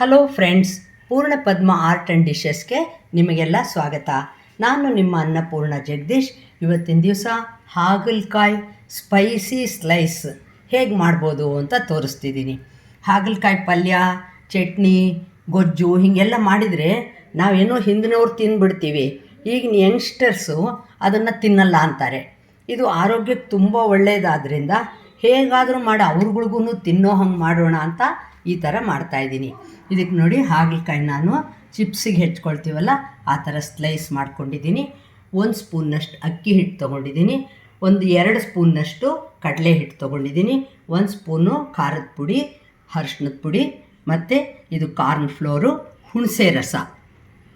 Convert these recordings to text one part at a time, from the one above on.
Hello friends ಪೂರ್ಣ ಪದ್ಮ art and ಡಿಶಸ್ಗೆ ನಿಮಗೆಲ್ಲ ಸ್ವಾಗತ. ನಾನು ನಿಮ್ಮ ಅನ್ನಪೂರ್ಣ ಜಗದೀಶ್. ಇವತ್ತಿನ ದಿವಸ ಹಾಗಲಕಾಯಿ ಸ್ಪೈಸಿ ಸ್ಲೈಸ್ ಹೇಗೆ ಮಾಡ್ಬೋದು ಅಂತ ತೋರಿಸ್ತಿದ್ದೀನಿ. ಹಾಗಲಕಾಯಿ ಪಲ್ಯ, ಚಟ್ನಿ, ಗೊಜ್ಜು ಹೀಗೆಲ್ಲ ಮಾಡಿದರೆ ನಾವೇನೋ ಹಿಂದಿನವ್ರು ತಿಂದುಬಿಡ್ತೀವಿ ಈಗಿನ ಯಂಗ್ಸ್ಟರ್ಸು ಅದನ್ನು ತಿನ್ನಲ್ಲ ಅಂತಾರೆ. ಇದು ಆರೋಗ್ಯಕ್ಕೆ ತುಂಬ ಒಳ್ಳೆಯದಾದ್ರಿಂದ ಹೇಗಾದರೂ ಮಾಡಿ ಅವ್ರುಗಳ್ಗೂ ತಿನ್ನೋ ಹಂಗೆ ಮಾಡೋಣ ಅಂತ ಈ ಥರ ಮಾಡ್ತಾಯಿದ್ದೀನಿ ಇದಕ್ಕೆ ನೋಡಿ ಹಾಗಲಕಾಯಿ ನಾನು ಚಿಪ್ಸಿಗೆ ಹೆಚ್ಕೊಳ್ತೀವಲ್ಲ, ಆ ಥರ ಸ್ಲೈಸ್ ಮಾಡ್ಕೊಂಡಿದ್ದೀನಿ. ಒಂದು ಸ್ಪೂನ್ನಷ್ಟು ಅಕ್ಕಿ ಹಿಟ್ಟು ತೊಗೊಂಡಿದ್ದೀನಿ, ಒಂದು ಎರಡು ಸ್ಪೂನ್ನಷ್ಟು ಕಡಲೆ ಹಿಟ್ಟು ತೊಗೊಂಡಿದ್ದೀನಿ, ಒಂದು ಸ್ಪೂನು ಖಾರದ ಪುಡಿ, ಅರ್ಶಿಣದ ಪುಡಿ, ಮತ್ತು ಇದು ಕಾರ್ನ್ ಫ್ಲೋರು, ಹುಣಸೆ ರಸ.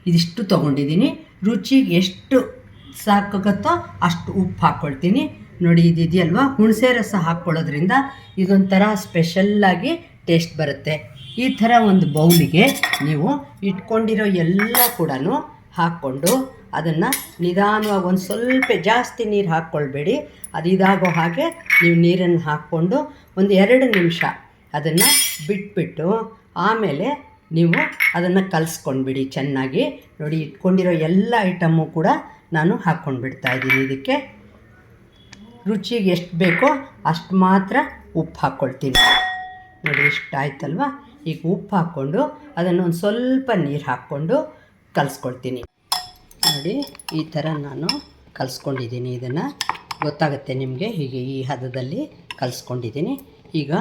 ಇದಿಷ್ಟು ತೊಗೊಂಡಿದ್ದೀನಿ. ರುಚಿಗೆ ಎಷ್ಟು ಸಾಕಾಗತ್ತೋ ಅಷ್ಟು ಉಪ್ಪು ಹಾಕ್ಕೊಳ್ತೀನಿ. ನೋಡಿ ಇದಿದೆಯಲ್ವ? ಹುಣಸೆ ರಸ ಹಾಕ್ಕೊಳ್ಳೋದ್ರಿಂದ ಇದೊಂಥರ ಸ್ಪೆಷಲ್ಲಾಗಿ ಟೇಸ್ಟ್ ಬರುತ್ತೆ. ಈ ಥರ ಒಂದು ಬೌಲಿಗೆ ನೀವು ಇಟ್ಕೊಂಡಿರೋ ಎಲ್ಲ ಕೂಡ ಹಾಕ್ಕೊಂಡು ಅದನ್ನು ನಿಧಾನವಾಗಿ ಒಂದು ಸ್ವಲ್ಪ ಜಾಸ್ತಿ ನೀರು ಹಾಕ್ಕೊಳ್ಬೇಡಿ. ಅದು ಇದಾಗೋ ಹಾಗೆ ನೀವು ನೀರನ್ನು ಹಾಕ್ಕೊಂಡು ಒಂದು ಎರಡು ನಿಮಿಷ ಅದನ್ನು ಬಿಟ್ಬಿಟ್ಟು ಆಮೇಲೆ ನೀವು ಅದನ್ನು ಕಲಿಸ್ಕೊಂಡ್ಬಿಡಿ ಚೆನ್ನಾಗಿ. ನೋಡಿ ಇಟ್ಕೊಂಡಿರೋ ಎಲ್ಲ ಐಟಮ್ಮು ಕೂಡ ನಾನು ಹಾಕ್ಕೊಂಡು ಬಿಡ್ತಾ ಇದ್ದೀನಿ. ಇದಕ್ಕೆ ರುಚಿಗೆ ಎಷ್ಟು ಬೇಕೋ ಅಷ್ಟು ಮಾತ್ರ ಉಪ್ಪು ಹಾಕ್ಕೊಳ್ತೀನಿ. ನೋಡಿ ಇಷ್ಟು ಆಯ್ತಲ್ವ ಈಗ ಉಪ್ಪು ಹಾಕ್ಕೊಂಡು ಅದನ್ನು ಒಂದು ಸ್ವಲ್ಪ ನೀರು ಹಾಕ್ಕೊಂಡು ಕಲಿಸ್ಕೊಳ್ತೀನಿ. ನೋಡಿ, ಈ ಥರ ನಾನು ಕಲಿಸ್ಕೊಂಡಿದ್ದೀನಿ ಇದನ್ನು. ಗೊತ್ತಾಗುತ್ತೆ ನಿಮಗೆ, ಹೀಗೆ ಈ ಹದದಲ್ಲಿ ಕಲಿಸ್ಕೊಂಡಿದ್ದೀನಿ. ಈಗ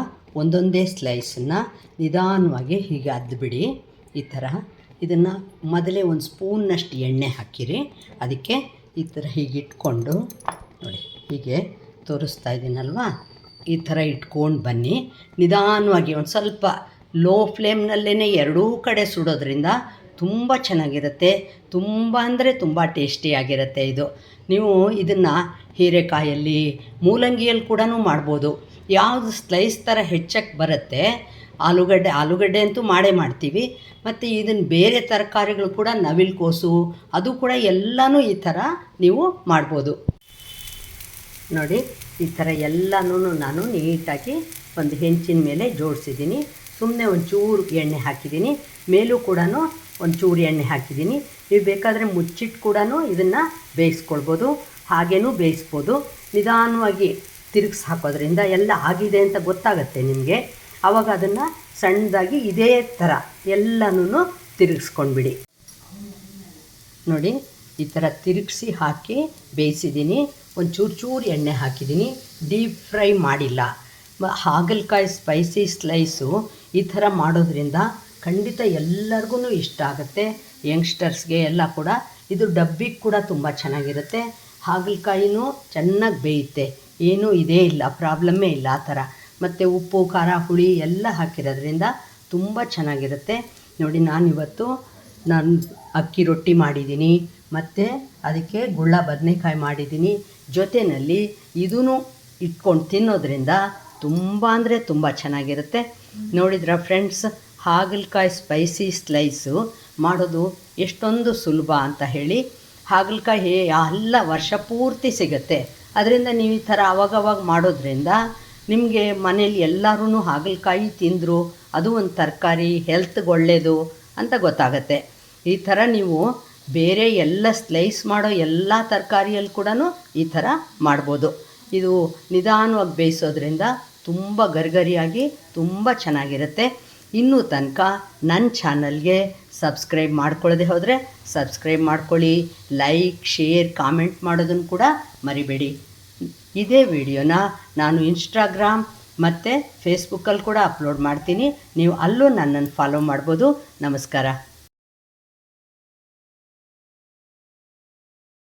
ಒಂದೊಂದೇ ಸ್ಲೈಸನ್ನು ನಿಧಾನವಾಗಿ ಹೀಗೆ ಅದ್ಬಿಡಿ ಈ ಥರ ಇದನ್ನು ಮೊದಲೇ ಒಂದು ಸ್ಪೂನ್ನಷ್ಟು ಎಣ್ಣೆ ಹಾಕಿರಿ. ಅದಕ್ಕೆ ಈ ಥರ ಹೀಗೆ ಇಟ್ಕೊಂಡು ನೋಡಿ. ಹೀಗೆ ತೋರಿಸ್ತಾ ಇದ್ದೀನಲ್ವಾ? ಈ ಥರ ಇಟ್ಕೊಂಡು ಬನ್ನಿ. ನಿಧಾನವಾಗಿ ಒಂದು ಸ್ವಲ್ಪ ಲೋ ಫ್ಲೇಮ್ನಲ್ಲೇ ಎರಡೂ ಕಡೆ ಸುಡೋದ್ರಿಂದ ತುಂಬ ಚೆನ್ನಾಗಿರುತ್ತೆ. ತುಂಬ ಅಂದರೆ ತುಂಬ ಟೇಸ್ಟಿಯಾಗಿರುತ್ತೆ ಇದು. ನೀವು ಇದನ್ನು ಹೀರೆಕಾಯಲ್ಲಿ, ಮೂಲಂಗಿಯಲ್ಲಿ ಕೂಡ ಮಾಡ್ಬೋದು. ಯಾವುದು ಸ್ಲೈಸ್ ಥರ ಹೆಚ್ಚಕ್ಕೆ ಬರುತ್ತೆ, ಆಲೂಗಡ್ಡೆ ಆಲೂಗಡ್ಡೆ ಅಂತೂ ಮಾಡೇ ಮಾಡ್ತೀವಿ. ಮತ್ತು ಇದನ್ನು ಬೇರೆ ತರಕಾರಿಗಳು ಕೂಡ ನವಿಲುಕೋಸು ಅದು ಕೂಡ ಎಲ್ಲನೂ ಈ ಥರ ನೀವು ಮಾಡ್ಬೋದು. ನೋಡಿ, ಈ ಥರ ಎಲ್ಲನೂ ನಾನು ನೀಟಾಗಿ ಒಂದು ಹೆಂಚಿನ ಮೇಲೆ ಜೋಡಿಸಿದ್ದೀನಿ. ಸುಮ್ಮನೆ ಒಂಚೂರು ಚೂರು ಎಣ್ಣೆ ಹಾಕಿದ್ದೀನಿ. ಮೇಲೂ ಕೂಡ ಒಂಚೂರು ಚೂರು ಎಣ್ಣೆ ಹಾಕಿದ್ದೀನಿ. ನೀವು ಬೇಕಾದರೆ ಮುಚ್ಚಿಟ್ಟು ಕೂಡ ಇದನ್ನು ಬೇಯಿಸ್ಕೊಳ್ಬೋದು. ಹಾಗೇನೂ ಬೇಯಿಸ್ಬೋದು. ನಿಧಾನವಾಗಿ ತಿರುಗಿಸಿ ಹಾಕೋದ್ರಿಂದ ಎಲ್ಲ ಆಗಿದೆ ಅಂತ ಗೊತ್ತಾಗುತ್ತೆ ನಿಮಗೆ. ಆವಾಗ ಅದನ್ನು ಸಣ್ಣದಾಗಿ ಇದೇ ಥರ ಎಲ್ಲನೂ ತಿರುಗಿಸ್ಕೊಂಡ್ಬಿಡಿ. ನೋಡಿ, ಈ ಥರ ತಿರುಗಿಸಿ ಹಾಕಿ ಬೇಯಿಸಿದ್ದೀನಿ. ಒಂದು ಚೂರು ಚೂರು ಎಣ್ಣೆ ಹಾಕಿದ್ದೀನಿ ಡೀಪ್ ಫ್ರೈ ಮಾಡಿಲ್ಲ. ಹಾಗಲಕಾಯಿ ಸ್ಪೈಸಿ ಸ್ಲೈಸು ಈ ಥರ ಮಾಡೋದ್ರಿಂದ ಖಂಡಿತ ಎಲ್ಲರಿಗೂ ಇಷ್ಟ ಆಗುತ್ತೆ. ಯಂಗ್ಸ್ಟರ್ಸ್ಗೆ ಎಲ್ಲ ಕೂಡ ಇದು ಡಬ್ಬಿಗೆ ಕೂಡ ತುಂಬ ಚೆನ್ನಾಗಿರುತ್ತೆ. ಹಾಗಲಕಾಯಿನೂ ಚೆನ್ನಾಗಿ ಬೇಯುತ್ತೆ. ಏನೂ ಇದೇ ಇಲ್ಲ, ಪ್ರಾಬ್ಲಮ್ಮೇ ಇಲ್ಲ ಆ ಥರ. ಮತ್ತು ಉಪ್ಪು, ಖಾರ, ಹುಳಿ ಎಲ್ಲ ಹಾಕಿರೋದ್ರಿಂದ ತುಂಬ ಚೆನ್ನಾಗಿರುತ್ತೆ. ನೋಡಿ, ನಾನಿವತ್ತು ನಾನು ಅಕ್ಕಿ ರೊಟ್ಟಿ ಮಾಡಿದ್ದೀನಿ ಮತ್ತು ಅದಕ್ಕೆ ಗುಳ್ಳ ಬದನೆಕಾಯಿ ಮಾಡಿದ್ದೀನಿ. ಜೊತೆಯಲ್ಲಿ ಇದೂ ಇಟ್ಕೊಂಡು ತಿನ್ನೋದ್ರಿಂದ ತುಂಬ ಅಂದರೆ ತುಂಬ ಚೆನ್ನಾಗಿರುತ್ತೆ. ನೋಡಿದ್ರ ಫ್ರೆಂಡ್ಸ್, ಹಾಗಲಕಾಯಿ ಸ್ಪೈಸಿ ಸ್ಲೈಸು ಮಾಡೋದು ಎಷ್ಟೊಂದು ಸುಲಭ ಅಂತ ಹೇಳಿ ಹಾಗಲಕಾಯಿ ಎಲ್ಲ ವರ್ಷ ಪೂರ್ತಿ ಸಿಗುತ್ತೆ. ಅದರಿಂದ ನೀವು ಈ ಥರ ಅವಾಗವಾಗ ಮಾಡೋದ್ರಿಂದ ನಿಮಗೆ ಮನೇಲಿ ಎಲ್ಲರೂ ಹಾಗಲಕಾಯಿ ತಿಂದರು ಅದು ಒಂದು ತರಕಾರಿ ಹೆಲ್ತ್ಗೆ ಒಳ್ಳೆಯದು ಅಂತ ಗೊತ್ತಾಗತ್ತೆ. ಈ ಥರ ನೀವು ಬೇರೆ ಎಲ್ಲ ಸ್ಲೈಸ್ ಮಾಡೋ ಎಲ್ಲ ತರಕಾರಿಯಲ್ಲಿ ಕೂಡ ಈ ಥರ ಮಾಡ್ಬೋದು. ಇದು ನಿಧಾನವಾಗಿ ಬೇಯಿಸೋದ್ರಿಂದ ತುಂಬ ಗರಿಗರಿಯಾಗಿ ತುಂಬ ಚೆನ್ನಾಗಿರುತ್ತೆ. ಇನ್ನೂ ತನಕ ನನ್ನ ಚಾನಲ್ಗೆ ಸಬ್ಸ್ಕ್ರೈಬ್ ಮಾಡ್ಕೊಳ್ಳದೆ ಹೋದರೆ ಸಬ್ಸ್ಕ್ರೈಬ್ ಮಾಡ್ಕೊಳ್ಳಿ, ಲೈಕ್, ಶೇರ್, ಕಾಮೆಂಟ್ ಮಾಡೋದನ್ನು ಕೂಡ ಮರಿಬೇಡಿ. ಇದೇ ವಿಡಿಯೋನ ನಾನು ಇನ್ಸ್ಟಾಗ್ರಾಮ್ ಮತ್ತು ಫೇಸ್ಬುಕ್ಕಲ್ಲಿ ಕೂಡ ಅಪ್ಲೋಡ್ ಮಾಡ್ತೀನಿ. ನೀವು ಅಲ್ಲೂ ನನ್ನನ್ನು ಫಾಲೋ ಮಾಡ್ಬೋದು. ನಮಸ್ಕಾರ.